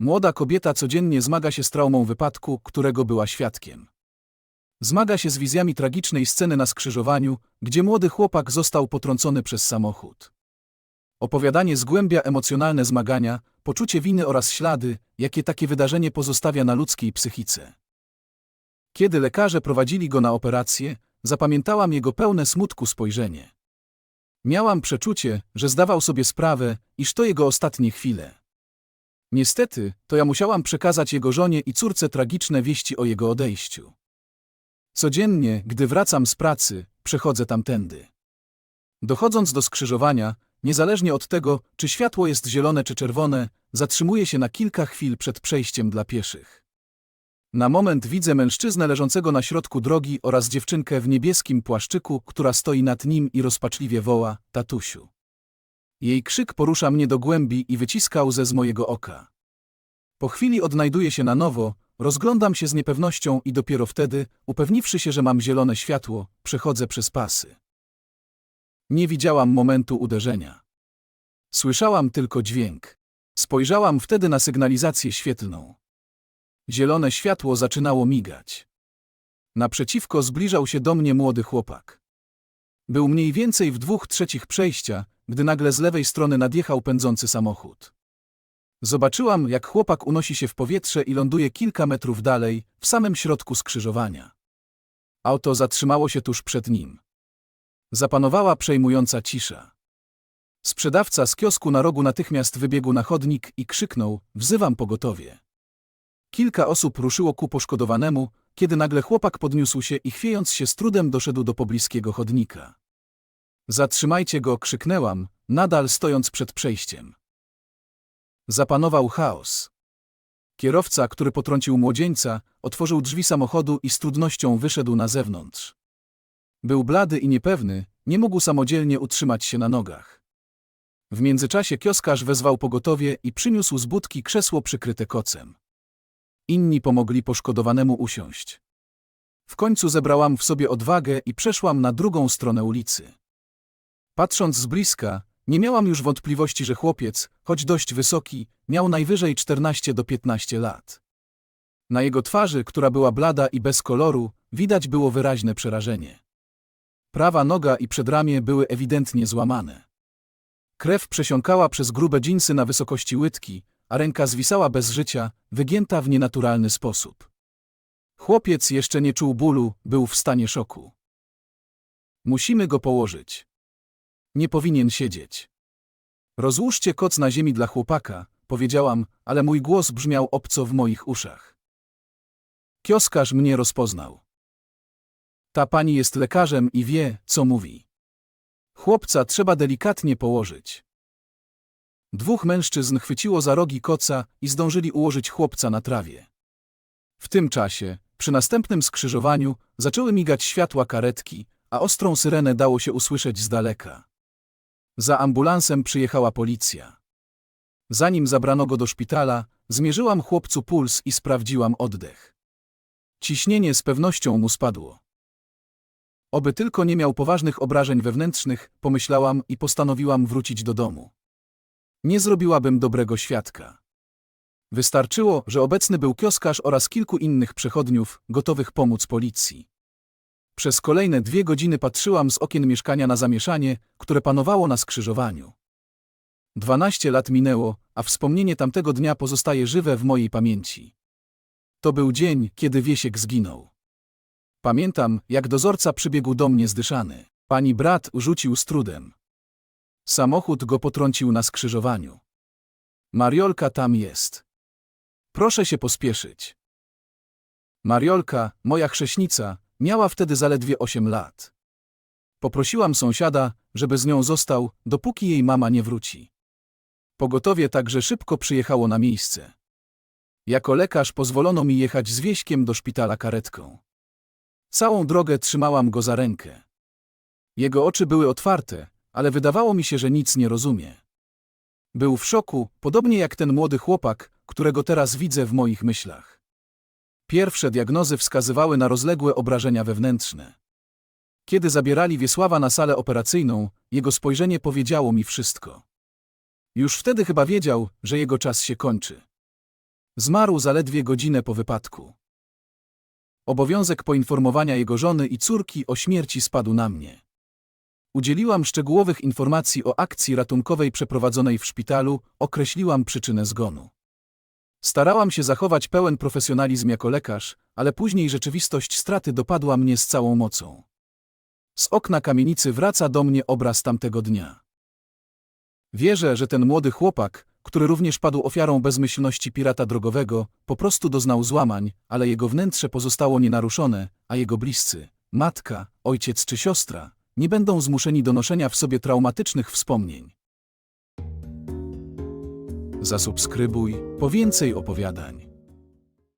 Młoda kobieta codziennie zmaga się z traumą wypadku, którego była świadkiem. Zmaga się z wizjami tragicznej sceny na skrzyżowaniu, gdzie młody chłopak został potrącony przez samochód. Opowiadanie zgłębia emocjonalne zmagania, poczucie winy oraz ślady, jakie takie wydarzenie pozostawia na ludzkiej psychice. Kiedy lekarze prowadzili go na operację, zapamiętałam jego pełne smutku spojrzenie. Miałam przeczucie, że zdawał sobie sprawę, iż to jego ostatnie chwile. Niestety, to ja musiałam przekazać jego żonie i córce tragiczne wieści o jego odejściu. Codziennie, gdy wracam z pracy, przechodzę tamtędy. Dochodząc do skrzyżowania, niezależnie od tego, czy światło jest zielone czy czerwone, zatrzymuję się na kilka chwil przed przejściem dla pieszych. Na moment widzę mężczyznę leżącego na środku drogi oraz dziewczynkę w niebieskim płaszczyku, która stoi nad nim i rozpaczliwie woła: Tatusiu. Jej krzyk porusza mnie do głębi i wyciska łzę z mojego oka. Po chwili odnajduję się na nowo, rozglądam się z niepewnością i dopiero wtedy, upewniwszy się, że mam zielone światło, przechodzę przez pasy. Nie widziałam momentu uderzenia. Słyszałam tylko dźwięk. Spojrzałam wtedy na sygnalizację świetlną. Zielone światło zaczynało migać. Naprzeciwko zbliżał się do mnie młody chłopak. Był mniej więcej w dwóch trzecich przejścia, gdy nagle z lewej strony nadjechał pędzący samochód. Zobaczyłam, jak chłopak unosi się w powietrze i ląduje kilka metrów dalej, w samym środku skrzyżowania. Auto zatrzymało się tuż przed nim. Zapanowała przejmująca cisza. Sprzedawca z kiosku na rogu natychmiast wybiegł na chodnik i krzyknął: Wzywam pogotowie. Kilka osób ruszyło ku poszkodowanemu, kiedy nagle chłopak podniósł się i chwiejąc się z trudem doszedł do pobliskiego chodnika. Zatrzymajcie go, krzyknęłam, nadal stojąc przed przejściem. Zapanował chaos. Kierowca, który potrącił młodzieńca, otworzył drzwi samochodu i z trudnością wyszedł na zewnątrz. Był blady i niepewny, nie mógł samodzielnie utrzymać się na nogach. W międzyczasie kioskarz wezwał pogotowie i przyniósł z budki krzesło przykryte kocem. Inni pomogli poszkodowanemu usiąść. W końcu zebrałam w sobie odwagę i przeszłam na drugą stronę ulicy. Patrząc z bliska, nie miałam już wątpliwości, że chłopiec, choć dość wysoki, miał najwyżej 14 do 15 lat. Na jego twarzy, która była blada i bez koloru, widać było wyraźne przerażenie. Prawa noga i przedramię były ewidentnie złamane. Krew przesiąkała przez grube dżinsy na wysokości łydki, a ręka zwisała bez życia, wygięta w nienaturalny sposób. Chłopiec jeszcze nie czuł bólu, był w stanie szoku. Musimy go położyć. Nie powinien siedzieć. Rozłóżcie koc na ziemi dla chłopaka, powiedziałam, ale mój głos brzmiał obco w moich uszach. Kioskarz mnie rozpoznał. Ta pani jest lekarzem i wie, co mówi. Chłopca trzeba delikatnie położyć. Dwóch mężczyzn chwyciło za rogi koca i zdążyli ułożyć chłopca na trawie. W tym czasie, przy następnym skrzyżowaniu, zaczęły migać światła karetki, a ostrą syrenę dało się usłyszeć z daleka. Za ambulansem przyjechała policja. Zanim zabrano go do szpitala, zmierzyłam chłopcu puls i sprawdziłam oddech. Ciśnienie z pewnością mu spadło. Oby tylko nie miał poważnych obrażeń wewnętrznych, pomyślałam i postanowiłam wrócić do domu. Nie zrobiłabym dobrego świadka. Wystarczyło, że obecny był kioskarz oraz kilku innych przechodniów, gotowych pomóc policji. Przez kolejne dwie godziny patrzyłam z okien mieszkania na zamieszanie, które panowało na skrzyżowaniu. Dwanaście lat minęło, a wspomnienie tamtego dnia pozostaje żywe w mojej pamięci. To był dzień, kiedy Wiesiek zginął. Pamiętam, jak dozorca przybiegł do mnie zdyszany. Pani brat rzucił z trudem. Samochód go potrącił na skrzyżowaniu. Mariolka tam jest. Proszę się pospieszyć. Mariolka, moja chrześnica, miała wtedy zaledwie 8 lat. Poprosiłam sąsiada, żeby z nią został, dopóki jej mama nie wróci. Pogotowie także szybko przyjechało na miejsce. Jako lekarz pozwolono mi jechać z wieśkiem do szpitala karetką. Całą drogę trzymałam go za rękę. Jego oczy były otwarte, ale wydawało mi się, że nic nie rozumie. Był w szoku, podobnie jak ten młody chłopak, którego teraz widzę w moich myślach. Pierwsze diagnozy wskazywały na rozległe obrażenia wewnętrzne. Kiedy zabierali Wiesława na salę operacyjną, jego spojrzenie powiedziało mi wszystko. Już wtedy chyba wiedział, że jego czas się kończy. Zmarł zaledwie godzinę po wypadku. Obowiązek poinformowania jego żony i córki o śmierci spadł na mnie. Udzieliłam szczegółowych informacji o akcji ratunkowej przeprowadzonej w szpitalu, określiłam przyczynę zgonu. Starałam się zachować pełen profesjonalizm jako lekarz, ale później rzeczywistość straty dopadła mnie z całą mocą. Z okna kamienicy wraca do mnie obraz tamtego dnia. Wierzę, że ten młody chłopak, który również padł ofiarą bezmyślności pirata drogowego, po prostu doznał złamań, ale jego wnętrze pozostało nienaruszone, a jego bliscy, matka, ojciec czy siostra, nie będą zmuszeni do noszenia w sobie traumatycznych wspomnień. Zasubskrybuj po więcej opowiadań.